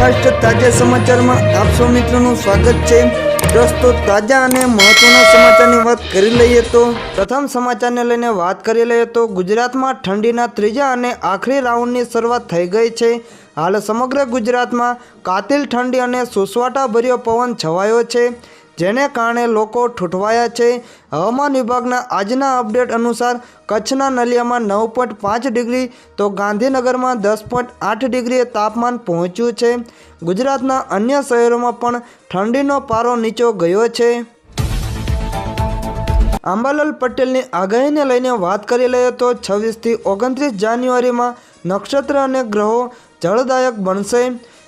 Superfast તાજા સમાચારમાં આપ સૌ મિત્રોનું સ્વાગત છે. દોસ્તો, તાજા અને મહત્વના સમાચારની વાત કરી લઈએ તો પ્રથમ સમાચારને લઈને વાત કરી લઈએ તો ગુજરાતમાં ઠંડીના ત્રીજા અને આખરી રાઉન્ડની શરૂઆત થઈ ગઈ છે. હાલ સમગ્ર ગુજરાતમાં કાતિલ ઠંડી અને સુસવાટાભર્યો પવન છવાયો છે. જેને કારણે લોકો ઠૂંઠવાયા છે. હવામાન વિભાગના આજના અપડેટ અનુસાર કચ્છના નલિયામાં નવ પોઈન્ટ પાંચ ડિગ્રી, તો ગાંધીનગરમાં દસ પોઈન્ટ આઠ ડિગ્રીએ તાપમાન પહોંચ્યું છે. ગુજરાતના અન્ય શહેરોમાં પણ ઠંડીનો પારો નીચો ગયો છે. આંબાલાલ પટેલની આગાહીને લઈને વાત કરી લઈએ તો છવ્વીસથી ઓગણત્રીસ જાન્યુઆરીમાં નક્ષત્ર અને ગ્રહો જળદાયક બનશે.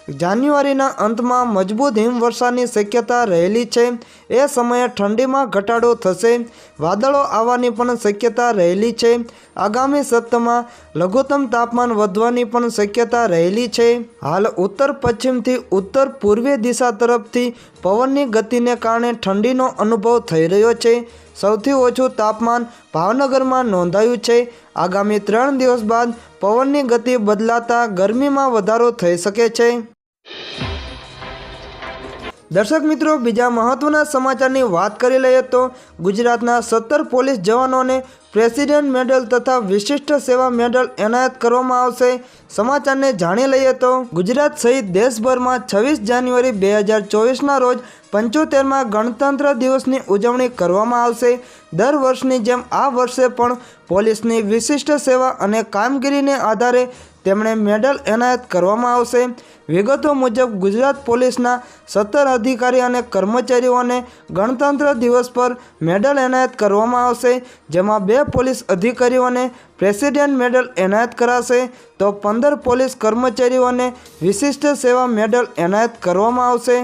જાન્યુઆરીના અંતમાં મજબૂત હિમવર્ષાની શક્યતા રહેલી છે. એ સમયે ઠંડીમાં ઘટાડો થશે. વાદળો આવવાની પણ શક્યતા રહેલી છે. આગામી સપ્તાહમાં લઘુત્તમ તાપમાન વધવાની પણ શક્યતા રહેલી છે. હાલ ઉત્તર પશ્ચિમથી ઉત્તર પૂર્વીય દિશા તરફથી પવનની ગતિને કારણે ઠંડીનો અનુભવ થઈ રહ્યો છે. સૌથી ઓછું તાપમાન ભાવનગરમાં નોંધાયું છે. આગામી ત્રણ દિવસ બાદ પવનની ગતિ બદલાતા ગરમીમાં વધારો થઈ શકે છે. દર્શક મિત્રો, બીજા મહત્વના સમાચારની વાત કરી લઈએ તો ગુજરાતના સત્તર પોલીસ જવાનોને પ્રેસિડેન્ટ મેડલ તથા વિશિષ્ટ સેવા મેડલ એનાયત કરવામાં આવશે. સમાચારને જાણી લઈએ તો ગુજરાત સહિત દેશભરમાં છવ્વીસ જાન્યુઆરી બે હજાર ચોવીસના રોજ પંચોતેરમાં ગણતંત્ર દિવસની ઉજવણી કરવામાં આવશે. દર વર્ષની જેમ આ વર્ષે પણ પોલીસની વિશિષ્ટ સેવા અને કામગીરીને આધારે તેમણે મેડલ એનાયત કરવામાં આવશે. વિગતો મુજબ, ગુજરાત પોલીસના સત્તર અધિકારી અને કર્મચારીઓને ગણતંત્ર દિવસ પર મેડલ એનાયત કરવામાં આવશે, જેમાં બે પોલીસ અધિકારીઓને પ્રેસિડેન્ટ મેડલ એનાયત કરાશે. તો પંદર પોલીસ કર્મચારીઓને વિશિષ્ટ સેવા મેડલ એનાયત કરવામાં આવશે.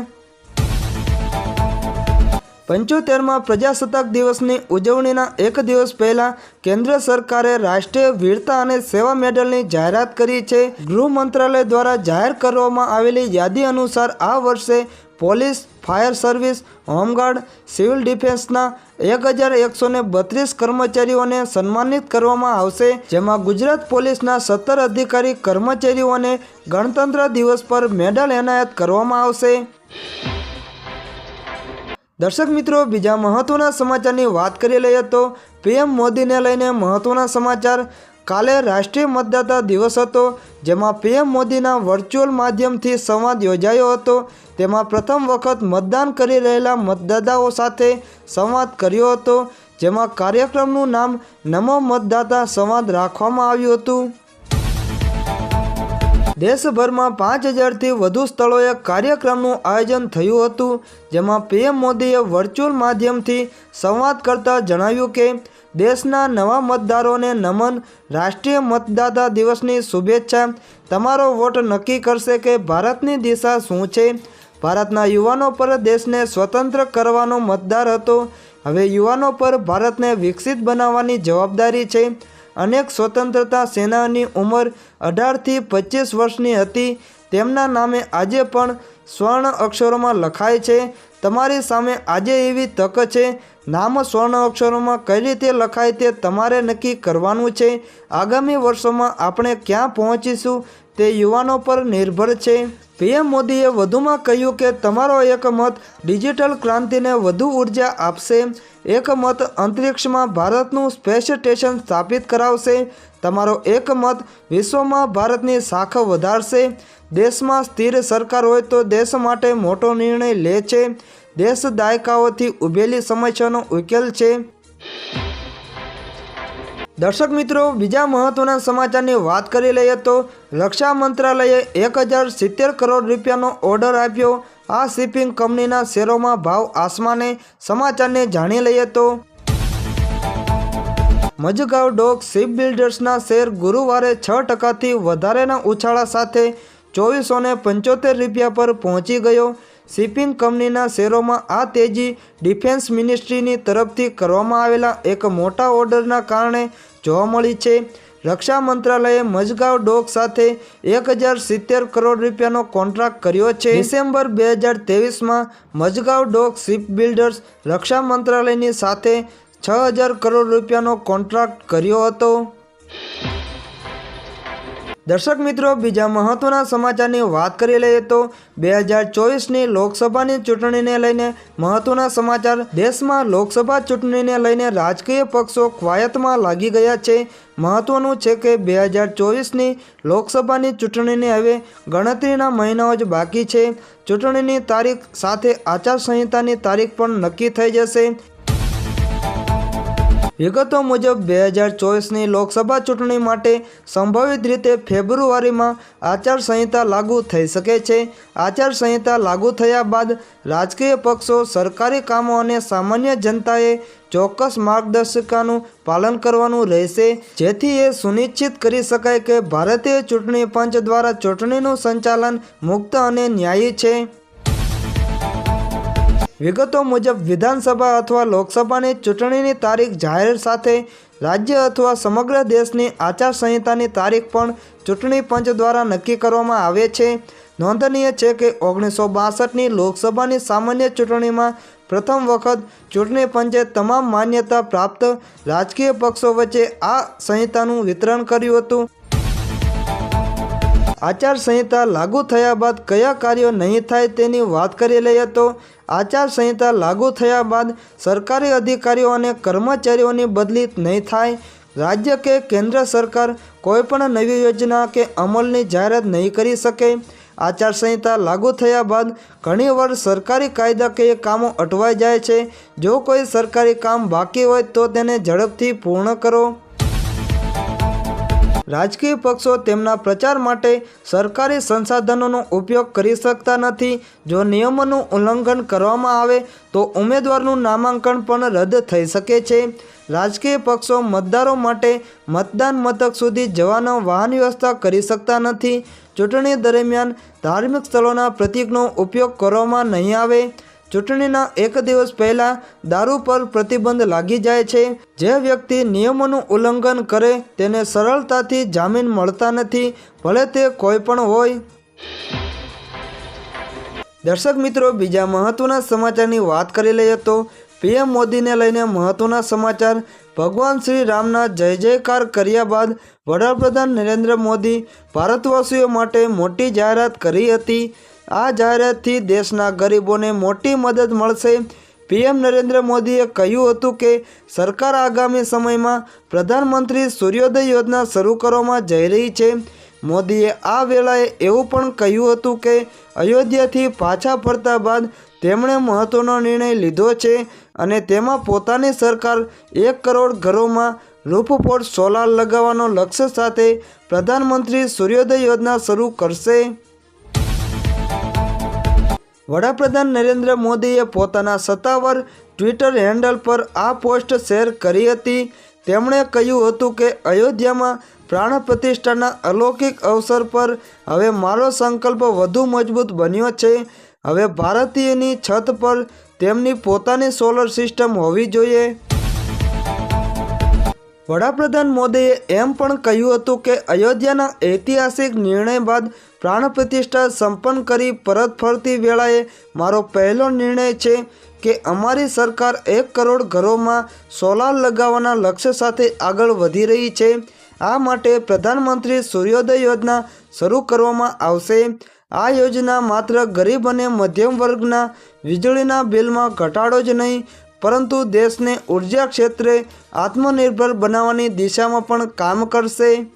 પંચોતેરમાં પ્રજાસત્તાક દિવસની ઉજવણીના એક દિવસ પહેલાં કેન્દ્ર સરકારે રાષ્ટ્રીય વીરતા અને સેવા મેડલની જાહેરાત કરી છે. ગૃહ મંત્રાલય દ્વારા જાહેર કરવામાં આવેલી યાદી અનુસાર આ વર્ષે police, fire service, home guard, civil ડિફેન્સના એક હજાર એકસો ને બત્રીસ કર્મચારીઓને સન્માનિત કરવામાં આવશે, જેમાં ગુજરાત પોલીસના સત્તર અધિકારી કર્મચારીઓને ગણતંત્ર દિવસ પર મેડલ એનાયત કરવામાં આવશે. દર્શક મિત્રો, બીજા મહત્વના સમાચારની વાત કરી લઈએ તો પીએમ મોદીને લઈને મહત્વના સમાચાર. કાલે રાષ્ટ્રીય મતદાતા દિવસ હતો, જેમાં પીએમ મોદીના વર્ચ્યુઅલ માધ્યમથી સંવાદ યોજાયો હતો. તેમાં પ્રથમ વખત મતદાન કરી રહેલા મતદાતાઓ સાથે સંવાદ કર્યો હતો, જેમાં કાર્યક્રમનું નામ નમો મતદાતા સંવાદ રાખવામાં આવ્યું હતું. દેશભરમાં પાંચ હજારથી વધુ સ્થળોએ કાર્યક્રમનું આયોજન થયું હતું, જેમાં પીએમ મોદીએ વર્ચ્યુઅલ માધ્યમથી સંવાદ કરતા જણાવ્યું કે, દેશના નવા મતદારોને નમન રાષ્ટ્રીય મતદાતા દિવસની શુભેચ્છા. તમારો વોટ નક્કી કરશે કે ભારતની દિશા શું છે. ભારતના યુવાનો પર દેશને સ્વતંત્ર કરવાનો મતદાર હતો. હવે યુવાનો પર ભારતને વિકસિત બનાવવાની જવાબદારી છે. અનેક સ્વતંત્રતા સેનાની ઉંમર અઢારથી પચીસ વર્ષની હતી. તેમના નામે આજે પણ સ્વર્ણ અક્ષરોમાં લખાય છે. તમારી સામે આજે એવી તક છે નામ સ્વર્ણ અક્ષરોમાં કઈ રીતે લખાય તે તમારે નક્કી કરવાનું છે. આગામી વર્ષોમાં આપણે ક્યાં પહોંચીશું તે યુવાનો પર નિર્ભર છે. પીએમ મોદીએ વધુમાં કહ્યું કે તમારો એક મત ડિજિટલ ક્રાંતિને વધુ ઊર્જા આપશે. એક મત અંતરિક્ષમાં ભારતનું સ્પેસ સ્ટેશન સ્થાપિત કરાવશે. તમારો એક મત વિશ્વમાં ભારતની શાખ વધારશે. દેશમાં સ્થિર સરકાર હોય તો દેશ માટે મોટો નિર્ણય લે છે. દેશ દાયકાઓથી ઉભેલી સમસ્યાનો ઉકેલ છે. દર્શક મિત્રો, બીજા મહત્વના સમાચારની વાત કરી લઈએ તો રક્ષા મંત્રાલયે એક હજાર સિત્તેર કરોડ રૂપિયાનો ઓર્ડર આપ્યો. આ શિપિંગ કંપનીના શેરોમાં ભાવ આસમાને સમાચારને જાણી લઈએ તો મજગાવ ડોક શિપ બિલ્ડર્સના શેર ગુરુવારે છ ટકાથી વધારેના ઉછાળા સાથે ચોવીસો પંચોતેર રૂપિયા પર પહોંચી ગયો. શિપિંગ કંપનીના શેરોમાં આ તેજી ડિફેન્સ મિનિસ્ટ્રીની તરફથી કરવામાં આવેલા એક મોટા ઓર્ડરના કારણે જોવા મળી છે. રક્ષા મંત્રાલયે મજગાંવ ડોક સાથે એક હજાર સિત્તેર કરોડ રૂપિયાનો કોન્ટ્રાક્ટ કર્યો છે. ડિસેમ્બર બે હજાર ત્રેવીસમાં મજગાંવ ડોક શિપ બિલ્ડર્સ રક્ષા મંત્રાલયની સાથે છ હજાર કરોડ રૂપિયાનો કોન્ટ્રાક્ટ કર્યો હતો. દર્શક મિત્રો, બીજા મહત્વના સમાચારની વાત કરી લઈએ તો બે હજાર ચોવીસની લોકસભાની ચૂંટણીને લઈને મહત્વના સમાચાર. દેશમાં લોકસભા ચૂંટણીને લઈને રાજકીય પક્ષો કવાયતમાં લાગી ગયા છે. મહત્વનું છે કે બે હજાર ચોવીસની લોકસભાની ચૂંટણીને હવે ગણતરીના મહિનાઓ જ બાકી છે. ચૂંટણીની તારીખ સાથે આચારસંહિતાની તારીખ પણ નક્કી થઈ જશે. વિગતો મુજબ, બે હજાર ચોવીસની લોકસભા ચૂંટણી માટે સંભવિત રીતે ફેબ્રુઆરીમાં આચારસંહિતા લાગુ થઈ શકે છે. આચારસંહિતા લાગુ થયા બાદ રાજકીય પક્ષો સરકારી કામો અને સામાન્ય જનતાએ ચોક્કસ માર્ગદર્શિકાનું પાલન કરવાનું રહેશે. જેથી એ સુનિશ્ચિત કરી શકાય કે ભારતીય ચૂંટણી પંચ દ્વારા ચૂંટણીનું સંચાલન મુક્ત અને ન્યાયી છે. વિગતો મુજબ વિધાનસભા અથવા લોકસભાની ચૂંટણીની તારીખ જાહેર સાથે રાજ્ય અથવા સમગ્ર દેશની આચારસંહિતાની તારીખ પણ ચૂંટણી પંચ દ્વારા નક્કી કરવામાં આવે છે. નોંધનીય છે કે ઓગણીસો બાસઠની લોકસભાની સામાન્ય ચૂંટણીમાં પ્રથમ વખત ચૂંટણી પંચે તમામ માન્યતા પ્રાપ્ત રાજકીય પક્ષો વચ્ચે આ સંહિતાનું વિતરણ કર્યું હતું. આચારસંહિતા લાગુ થયા બાદ કયા કાર્યો નહીં થાય તેની વાત કરી લઈએ તો આચારસંહિતા લાગુ થયા બાદ સરકારી અધિકારીઓ અને કર્મચારીઓની બદલી નહીં થાય. રાજ્ય કે કેન્દ્ર સરકાર કોઈપણ નવી યોજના કે અમલની જાહેરાત નહીં કરી શકે. આચારસંહિતા લાગુ થયા બાદ ઘણીવાર સરકારી કાયદા કે કામો અટવાઈ જાય છે. જો કોઈ સરકારી કામ બાકી હોય તો તેને ઝડપથી પૂર્ણ કરો. રાજકીય પક્ષો તેમના પ્રચાર માટે સરકારી સંસાધનોનો ઉપયોગ કરી શકતા નથી. જો નિયમોનું ઉલ્લંઘન કરવામાં આવે, તો ઉમેદવારનું નામાંકન પણ રદ થઈ શકે છે. રાજકીય પક્ષો મતદારો માટે મતદાન મથક સુધી જવાનો વાહન વ્યવસ્થા કરી શકતા નથી. ચૂંટણી દરમિયાન ધાર્મિક સ્થળોના પ્રતીકનો ઉપયોગ કરવામાં નહીં આવે. ચૂંટણીના એક દિવસ પહેલાં દારૂ પર પ્રતિબંધ લાગી જાય છે. જે વ્યક્તિ નિયમોનું ઉલ્લંઘન કરે તેને સરળતાથી જામીન મળતા નથી, ભલે તે કોઈ પણ હોય. દર્શક મિત્રો, બીજા મહત્વના સમાચારની વાત કરી લઈએ તો પીએમ મોદીને લઈને મહત્વના સમાચાર. ભગવાન શ્રી રામના જય જયકાર કર્યા બાદ વડાપ્રધાન નરેન્દ્ર મોદી ભારતવાસીઓ માટે મોટી જાહેરાત કરી હતી. આ જાહેરાતથી દેશના ગરીબોને મોટી મદદ મળશે. પીએમ નરેન્દ્ર મોદીએ કહ્યું હતું કે, સરકાર આગામી સમયમાં પ્રધાનમંત્રી સૂર્યોદય યોજના શરૂ કરવામાં જઈ રહી છે. મોદીએ આ વેળાએ એવું પણ કહ્યું હતું કે, અયોધ્યાથી પાછા ફરતા બાદ તેમણે મહત્ત્વનો નિર્ણય લીધો છે અને તેમાં પોતાની સરકાર એક કરોડ ઘરોમાં રૂફપોટ સોલાર લગાવવાનો લક્ષ્ય સાથે પ્રધાનમંત્રી સૂર્યોદય યોજના શરૂ કરશે. વડાપ્રધાન નરેન્દ્ર મોદીએ પોતાના સત્તાવાર ટ્વિટર હેન્ડલ પર આ પોસ્ટ શેર કરી હતી. તેમણે કહ્યું હતું કે અયોધ્યામાં પ્રાણ પ્રતિષ્ઠાના અલૌકિક અવસર પર હવે મારો સંકલ્પ વધુ મજબૂત બન્યો છે. હવે ભારતીયની છત પર તેમની પોતાની સોલર સિસ્ટમ હોવી જોઈએ. વડાપ્રધાન મોદીએ એમ પણ કહ્યું હતું કે અયોધ્યાના ઐતિહાસિક નિર્ણય બાદ પ્રાણ પ્રતિષ્ઠા સંપન્ન કરી પરત ફરતી વેળાએ મારો પહેલો નિર્ણય છે કે અમારી સરકાર એક કરોડ ઘરોમાં સોલાર લગાવવાના લક્ષ્ય સાથે આગળ વધી રહી છે. આ માટે પ્રધાનમંત્રી સૂર્યોદય યોજના શરૂ કરવામાં આવશે. આ યોજના માત્ર ગરીબ અને મધ્યમ વર્ગના વીજળીના બિલમાં ઘટાડો જ નહીં પરંતુ દેશને ઊર્જા ક્ષેત્રે આત્મનિર્ભર બનાવવાની દિશામાં પણ કામ કરશે.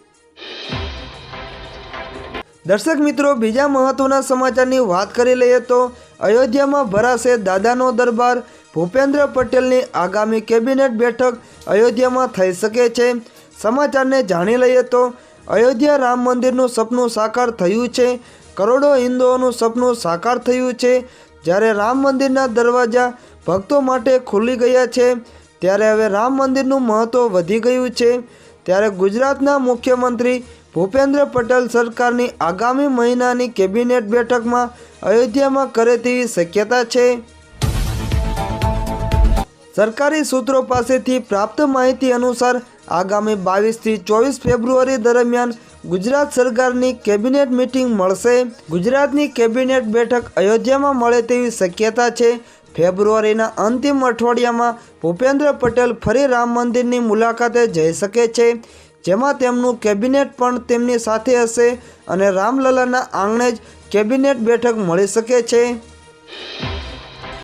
દર્શક મિત્રો, બીજા મહત્વના સમાચારની વાત કરી લઈએ તો અયોધ્યામાં ભરાશે દાદાનો દરબાર. ભૂપેન્દ્ર પટેલની આગામી કેબિનેટ બેઠક અયોધ્યામાં થઈ શકે છે. સમાચારને જાણી લઈએ તો અયોધ્યા રામ મંદિરનું સપનું સાકાર થયું છે. કરોડો હિન્દુઓનું સપનું સાકાર થયું છે. જ્યારે રામ મંદિરના દરવાજા ભક્તો માટે ખુલી ગયા છે. ત્યારે હવે રામ મંદિરનું મહત્ત્વ વધી ગયું છે. ત્યારે ગુજરાતના મુખ્યમંત્રી ભૂપેન્દ્ર પટેલ સરકારની આગામી મહિનાની કેબિનેટ બેઠકમાં અયોધ્યામાં કરે તેવી શક્યતા છે. સરકારી સૂત્રો પાસેથી પ્રાપ્ત માહિતી અનુસાર આગામી બાવીસથી ચોવીસ ફેબ્રુઆરી દરમિયાન ગુજરાત સરકારની કેબિનેટ મિટિંગ મળશે. ગુજરાતની કેબિનેટ બેઠક અયોધ્યામાં મળે તેવી શક્યતા છે. ફેબ્રુઆરીના અંતિમ અઠવાડિયામાં ભૂપેન્દ્ર પટેલ ફરી રામ મંદિરની મુલાકાતે જઈ શકે છે, જેમાં તેમનું કેબિનેટ પણ તેમની સાથે હશે અને રામલલાના આંગણે જ કેબિનેટ બેઠક મળી શકે છે.